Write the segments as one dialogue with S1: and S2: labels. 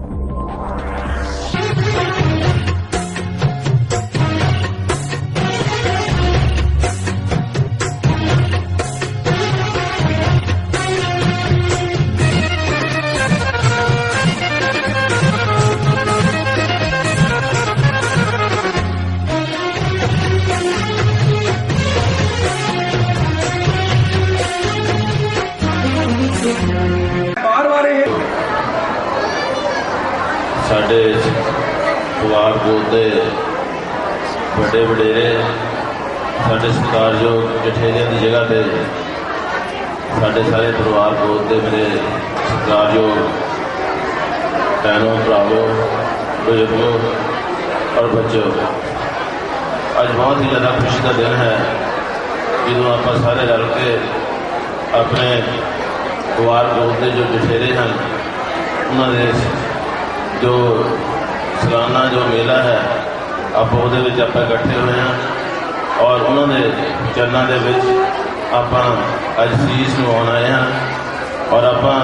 S1: Oh.
S2: College Pawar کوتے بڑے وڈیرے سارے ستار جو جٹھیرے کی جگہ تے سارے سارے پروار کوتے میرے ستار جو بہنوں بھراؤ بزرگوں اور بچوں اج بہت ہی زیادہ خوشی کا دن ہے جنہوں آپ سارے رل کے اپنے پوار کوتے جو جٹھیرے ہیں انہوں نے ਜੋ ਸਲਾਨਾ ਜੋ ਮੇਲਾ ਹੈ, ਆਪਾਂ ਉਹਦੇ ਵਿੱਚ ਆਪਾਂ ਇਕੱਠੇ ਹੋਏ ਹਾਂ ਔਰ ਉਹਨਾਂ ਦੇ ਚਰਨਾਂ ਦੇ ਵਿੱਚ ਆਪਾਂ ਅੱਜ ਸੀਸ ਨੂੰ ਆਉਣ ਆਏ ਹਾਂ ਔਰ ਆਪਾਂ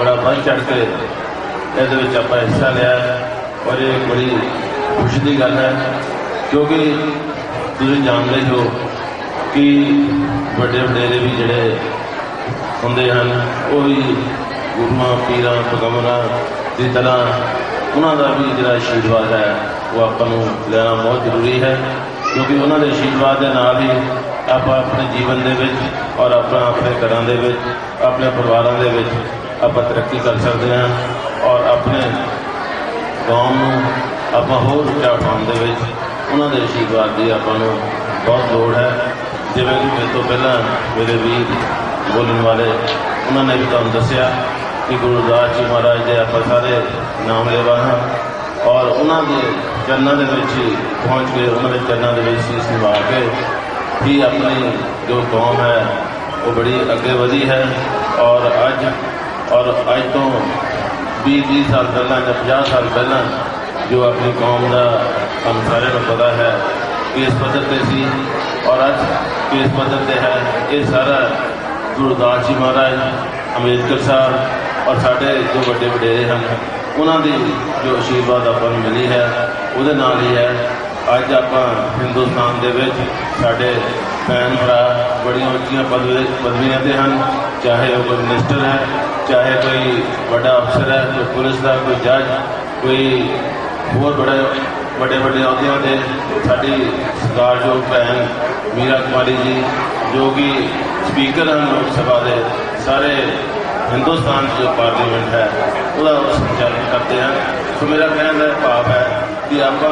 S2: ਬੜਾ ਵੱਧ ਚੜ ਕੇ ਇਹਦੇ ਵਿੱਚ ਆਪਾਂ ਹਿੱਸਾ ਲਿਆ ਔਰ ਇਹ ਬੜੀ ਖੁਸ਼ੀ ਦੀ ਗੱਲ ਹੈ ਕਿਉਂਕਿ ਤੁਸੀਂ ਜਾਣਦੇ ਹੋ ਕਿ ਵੱਡੇ ਵਡੇਰੇ ਵੀ ਜਿਹੜੇ ਹੁੰਦੇ ਹਨ, ਉਹ ਵੀ ਗੁਰੂਆਂ, ਪੀਰਾਂ, ਪਗੰਬਰਾਂ ਦੀ ਤਰ੍ਹਾਂ ਉਹਨਾਂ ਦਾ ਵੀ ਜਿਹੜਾ ਆਸ਼ੀਰਵਾਦ ਹੈ, ਉਹ ਆਪਾਂ ਨੂੰ ਲੈਣਾ ਬਹੁਤ ਜ਼ਰੂਰੀ ਹੈ, ਕਿਉਂਕਿ ਉਹਨਾਂ ਦੇ ਆਸ਼ੀਰਵਾਦ ਦੇ ਨਾਲ ਹੀ ਆਪਾਂ ਆਪਣੇ ਜੀਵਨ ਦੇ ਵਿੱਚ ਔਰ ਆਪਣਾ ਆਪਣੇ ਘਰਾਂ ਦੇ ਵਿੱਚ, ਆਪਣੇ ਪਰਿਵਾਰਾਂ ਦੇ ਵਿੱਚ ਆਪਾਂ ਤਰੱਕੀ ਕਰ ਸਕਦੇ ਹਾਂ ਔਰ ਆਪਣੇ ਕੌਮ ਨੂੰ ਆਪਾਂ ਹੋਰ ਉੱਚਾ ਉਠਾਉਣ ਦੇ ਵਿੱਚ ਉਹਨਾਂ ਦੇ ਆਸ਼ੀਰਵਾਦ ਦੀ ਆਪਾਂ ਨੂੰ ਬਹੁਤ ਲੋੜ ਹੈ। ਜਿਵੇਂ ਕਿ ਮੇਰੇ ਤੋਂ ਪਹਿਲਾਂ ਮੇਰੇ ਵੀਰ ਬੋਲਣ ਵਾਲੇ, ਉਹਨਾਂ ਨੇ ਵੀ ਤੁਹਾਨੂੰ ਦੱਸਿਆ کہ گردس جی مہاراج کے آپ سارے نام لیوا ہاں اور انہوں کے چرن درج پہنچ کے انہیں چرن دس نبھا کے ہی اپنی جو قوم ہے، وہ بڑی اگے ودی ہے اور اج تو بھی سال پہلے یا پا سال پہلے جو اپنی قوم کا ہم سارے کو پتا ہے کیس پھر سی اور اچھ کے پھر ہے یہ سارا گرد جی مہاراج امبیڈکر صاحب اور سارے جو وڈے وڈیرے ہیں انہوں دی جو آشیرواد آپ ملی ہے وہ ہی ہے۔ اج آپ ہندوستان دے وچ سارے بھن بھرا بڑی اچھی پدویاں دے ہیں چاہے وہ کوئی منسٹر ہے، چاہے کوئی بڑا افسر ہے، کوئی پولیس کا کوئی جج، کوئی ہور بڑے بڑے بڑے عہدیاں دے۔ ساری سکار جو بھن میرا کماری جی جو کہ سپیکر ہیں لوک سبھا دے، سارے ہندوستان کی جو پارلیمنٹ ہے وہ سنچالن کرتے ہیں۔ تو میرا کہنا ہے پاپ ہے کہ آپ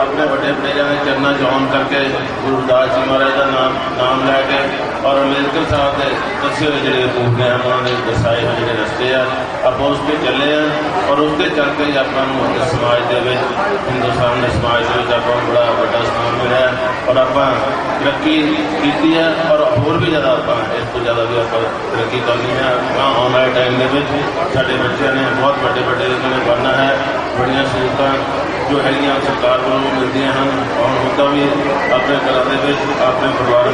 S2: اپنے وڈے پلیئر نے چرنا چون کر کے گروداس جی مہاراج کا نام نام لے کے اور امبیدکر صاحب کے دسے ہوئے جیوتے ہیں انہوں نے دسائے ہوئے جڑے رستے ہیں۔ آپ اس پہ چلے ہیں اور اس کے چل کے اپنا سماج کے ہندوستان میں سماج بڑا واسا سامان ملا ہے اور آپ ترقی کی ہے اور بھی زیادہ اپنا ہاں اس کو زیادہ بھی آپ کو ترقی کرنی ہے آنے والے ٹائم سارے بچوں نے بہت وے وقت میں پڑھنا ہے بڑی سہولتیں جو ہیلیاں سرکار کو ملتی ہیں اور ان بھی اپنے گھر کے اپنے پریوار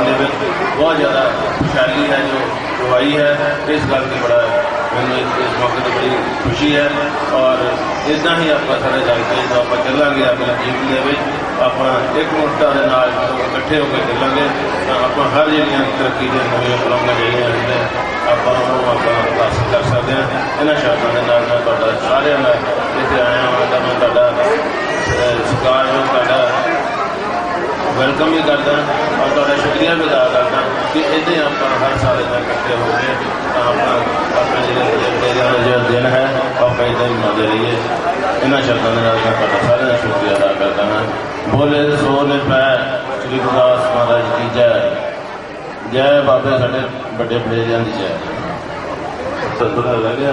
S2: کے بہت زیادہ خوشحالی ہے، جو گواہی ہے۔ اس گل کی بڑا مجھے اس موقع پہ بڑی خوشی ہے اور ادا ہی آپ سارے علاقے جو آپ چلیں گے اپنے زندگی کے آپ ایک منٹا کے نال کٹھے ہو کے چلیں گے۔ تو آپ ہر جہاں ترقی کے نویں پلنگ جہاں آپ حاصل کر سکتے ہیں۔ یہاں شاید ویلکم بھی کرتا ہوں اور تھوڑا شکریہ بھی ادا کرتا ہوں کہ ادھر آپ ہر سال ادا کرتے ہو کے اپنا دن ہے، اور کئی دن مزے رہیے۔ یہاں شبدوں کے ساتھ سارے شکریہ ادا کرتا ہوں۔ بولے سو نے پہ، شری گرداس مہاراج کی جے۔ جے بابے سارے بڑے بھیجن کی جے۔ رہ گیا۔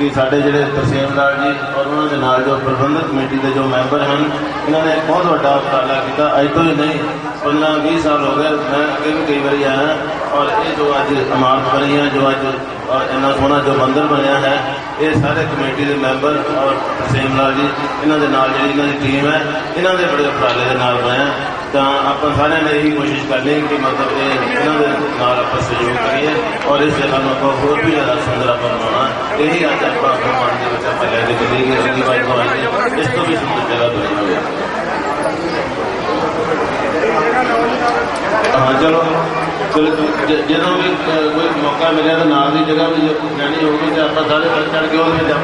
S2: ਕਿ ਸਾਡੇ ਜਿਹੜੇ ਤਹਿਸੀਲਦਾਰ ਜੀ ਔਰ ਉਹਨਾਂ ਦੇ ਨਾਲ ਜੋ ਪ੍ਰਬੰਧਕ ਕਮੇਟੀ ਦੇ ਜੋ ਮੈਂਬਰ ਹਨ, ਇਹਨਾਂ ਨੇ ਬਹੁਤ ਵੱਡਾ ਉਪਰਾਲਾ ਕੀਤਾ। ਅੱਜ ਤੋਂ ਹੀ ਨਹੀਂ 15 20 ਸਾਲ ਹੋ ਗਏ, ਮੈਂ ਅੱਗੇ ਵੀ ਕਈ ਵਾਰੀ ਆਇਆ ਔਰ ਇਹ ਜੋ ਅੱਜ ਇਮਾਰਤ ਬਣੀ ਹੈ, ਜੋ ਅੱਜ, ਔਰ ਇੰਨਾ ਸੋਹਣਾ ਜੋ ਮੰਦਰ ਬਣਿਆ ਹੈ, ਇਹ ਸਾਰੇ ਕਮੇਟੀ ਦੇ ਮੈਂਬਰ ਔਰ ਤਸੀਮ ਲਾਲ ਜੀ, ਇਹਨਾਂ ਦੇ ਨਾਲ ਜਿਹੜੀ ਇਹਨਾਂ ਦੀ ਟੀਮ ਹੈ, ਇਹਨਾਂ ਦੇ ਬੜੇ ਉਪਰਾਲੇ ਦੇ ਨਾਲ ਬਣਿਆ। ਤਾਂ ਆਪਾਂ ਸਾਰਿਆਂ ਨੇ ਇਹੀ ਕੋਸ਼ਿਸ਼ ਕਰਨੀ ਕਿ ਮਤਲਬ ਇਹ ਇਹਨਾਂ ਦੇ ਨਾਲ ਆਪਾਂ ਸਹਿਯੋਗ ਕਰੀਏ ਔਰ ਇਸ ਜਗ੍ਹਾ ਨੂੰ ਆਪਾਂ ਹੋਰ ਵੀ ਜ਼ਿਆਦਾ ਸੁੰਦਰ ਆਪਾਂ ਬਣਾਉਣਾ। یہی آج آپ کا ماننے بچہ پہلے دیکھ لیں گے اگلی بار کو آئیں گے اس کو بھی سب سے زیادہ ہاں چلو جنہوں بھی کوئی موقع ملے تو نال کی جگہ بھی جانی ہوگی تو آپ سارے بڑھ چڑھ کے ہوگی تو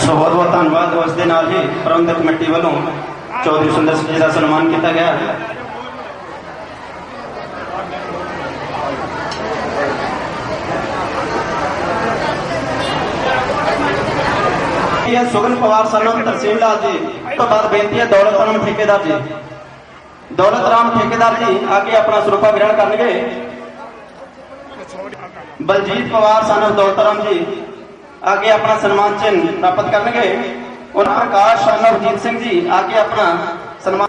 S1: سو بہت بہت دھنیواد، اس دن آج ہی پربندھک کمیٹی والوں چودھری سندر کا سنمان کیا گیا۔ ਸਿੰਘ ਹੈ ਸੁਗਨ ਪਵਾਰ ਸਨਮ ਤਰਸੀਮ ਜੀ। ਤੋਂ ਬਾਅਦ ਬੇਨਤੀ ਹੈ ਦੌਲਤ ਰਾਮ ਠੇਕੇਦਾਰ ਜੀ। ਦੌਲਤ ਰਾਮ ਠੇਕੇਦਾਰ ਜੀ, ਆ ਕੇ ਆਪਣਾ ਸਰੂਪਾ ਗ੍ਰਹਿਣ ਕਰਨਗੇ। ਬਲਜੀਤ ਪਵਾਰ ਸਨਮ ਦੌਲਤ ਰਾਮ ਜੀ ਆਗੇ ਆਪਣਾ ਸਨਮਾਨ ਚਿੰਨ੍ਹ ਪ੍ਰਾਪਤ ਕਰਨਗੇ। ਉਹਨਾਂ ਪ੍ਰਕਾਸ਼ ਸਨ ਅਵਜੀਤ ਸਿੰਘ ਜੀ ਆਗੇ ਆਪਣਾ ਸਨਮਾਨ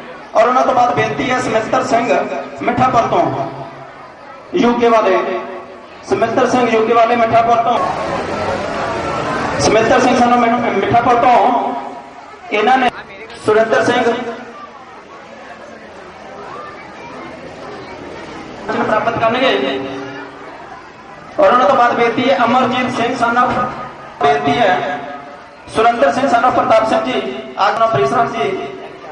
S1: ਔਰ ਉਹਨਾਂ ਤੋਂ ਬਾਅਦ ਬੇਨਤੀ ਹੈ ਸਮਿੱਤਰ ਸਿੰਘ ਮਿੱਠਾਪੁਰ ਤੋਂ। ਯੂਕੇ ਵਾਲੇ। ਸਮਿੱਤਰ ਸਿੰਘ ਯੂਕੇ ਵਾਲੇ ਮਿੱਠਾਪੁਰ ਤੋਂ। ਸਮਿੰਦਰ ਸਿੰਘ ਸਾਨੂੰ ਮਿੱਠਾਪੁਰ ਤੋਂ। ਇਹਨਾਂ ਨੇ ਸੁਰਿੰਦਰ ਸਿੰਘ। ਪ੍ਰਾਪਤ ਕਰਨਗੇ। ਔਰ ਉਹਨਾਂ ਤੋਂ ਬਾਅਦ ਬੇਨਤੀ ਹੈ ਅਮਰਜੀਤ ਸਿੰਘ ਸਾਨੂੰ। ਬੇਨਤੀ ਹੈ ਸੁਰਿੰਦਰ ਸਿੰਘ ਸਾਨੂੰ, ਪ੍ਰਤਾਪ ਸਿੰਘ ਜੀ ਆਗਨਾ ਪ੍ਰੀਸਰਾਮ ਜੀ।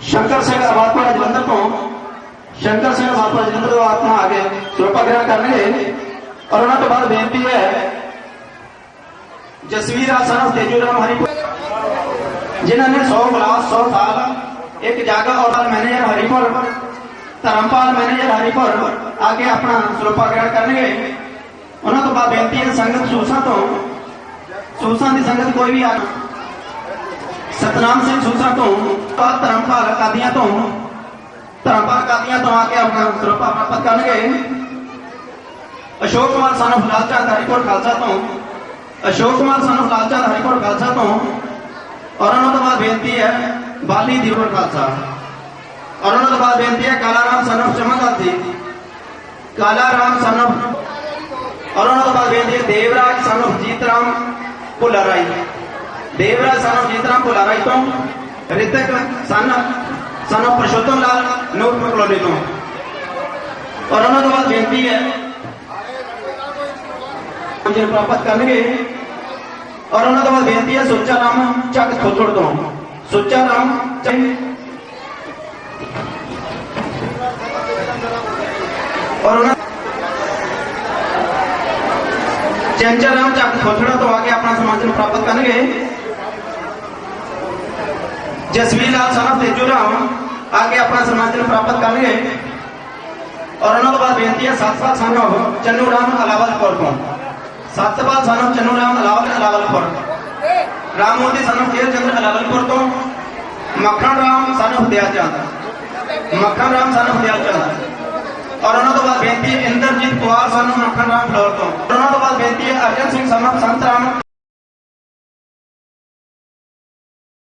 S1: شنکر واپس جلندر تو شنکر سرواس جلن آ کے سروپا گرہن کر جسویرجو رام ہریپور جہاں نے سو کلاس سو سال ایک جاگا مینیجر ہریپور دھرمپال مینیجر ہریپور آ کے اپنا سروپا گرہن کرنے انہوں بعد بےنتی ہے سنگت سوسا تو۔ سوسا کی سنگت کوئی بھی آ ستنام سنگھ سوسا تو۔ درمپال کا دھرمپال آ کے اپنا روپا کرشوک کمار سنوالچا خالس اشوک کمار سانواٹ خالس بالی دیو خالسا اور بعد بےنتی ہے کالا رام سن اف چمن کا کالا رام سنف اور بعد بےنتی ہے دیو رائے سنوجیت رام پاج دیو رائے سنوجیت رام پارج تو ریتک ಸಣ್ಣ سن of Parshottam Lal Noorpur colony تو اور انہوں کے بعد بےنتی ہے مجھے پراپت کریں گے اور انہوں کے بعد بےنتی ہے سچا رام چک کھوچڑ تو سچا رام اور چنچا رام چک کھوچڑا تو آ کے اپنا سماج پراپت کریں گے رام موتی سن چندر الاولپور مکھن رام سن ہند مکھن ہفتے اور اندر جیت کمار سنو مکھن کو